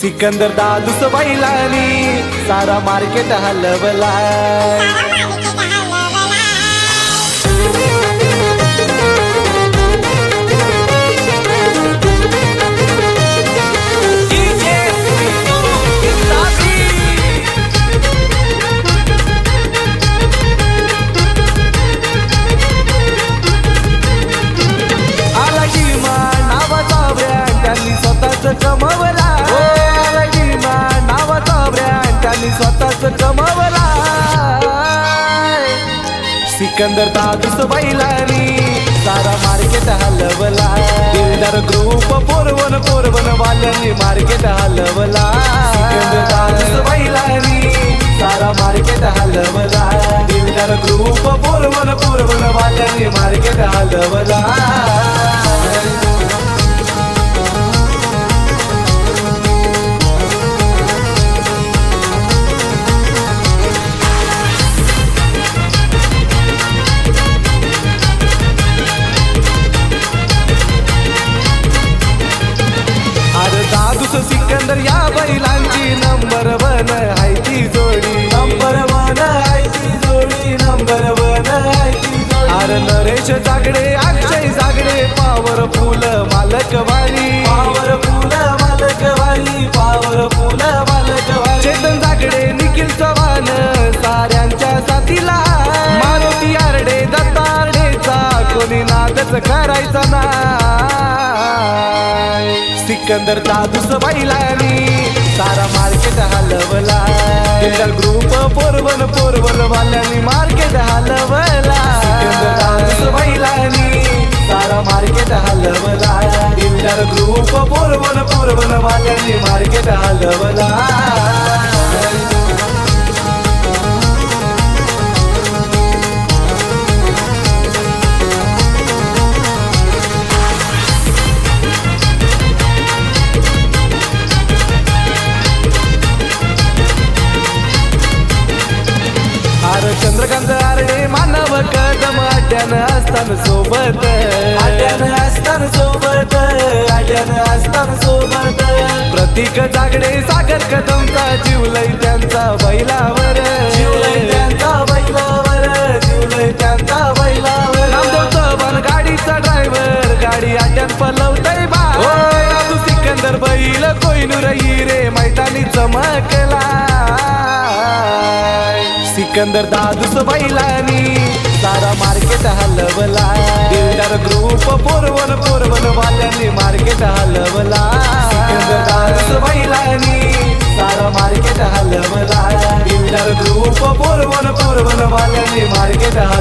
सिकंदर दादूस बैलानी सारा मार्केट हलवला स्वतःच कमवला सिकंदर दादूस बैलानी सारा मार्केट हलवला दिलदार ग्रुप पोरवन पोरवन वाल्यांनी मार्केट हलवला सिकंदर दादूस बैलानी सारा मार्केट हलवला बिल्डर ग्रुप पोरवन पोरवन वाल्यांनी मार्केट हलवला नरेश जागडे अक्षय जागडे पावर फुल मालक वारी पावर फुल मालक वारी पावर फुल मालक वारी चेतन जागडे निखिल चव्हाण साऱ्यांच्या साथीला. मारुती आरडे दत्तारडेचा कोणी नादच करायचा ना सिकंदर दादूस बैलानी सारा मार्केट हलवला ग्रुप पोरवन पोरवन वाल्यांनी मार्केट हलवला ग्रुप पोरवन पोरवन वाल्यांनी मार्केट हलवला. अरे चंद्रकांत आरडे मानव कदम अड्यानं असताना सोबत. अड्यानं असताना सोबत. प्रतीक जागडे सागर कदमचा जीवलय त्यांचा बैलावर. जीवलय त्यांचा बैलावर जीवलय त्यांचा बैलावर. नामदेव चव्हाण गाडीचा ड्रायव्हर गाडी अड्यात पलवतय बा ओ, दादू सिकंदर बैल कोयनूर हिरे मैदानी चमकला सिकंदर दादूस बैलानी सारा मार्केट हलवला. ग्रुप पोरवन पोरवन वाल्यांनी मार्केट हलवला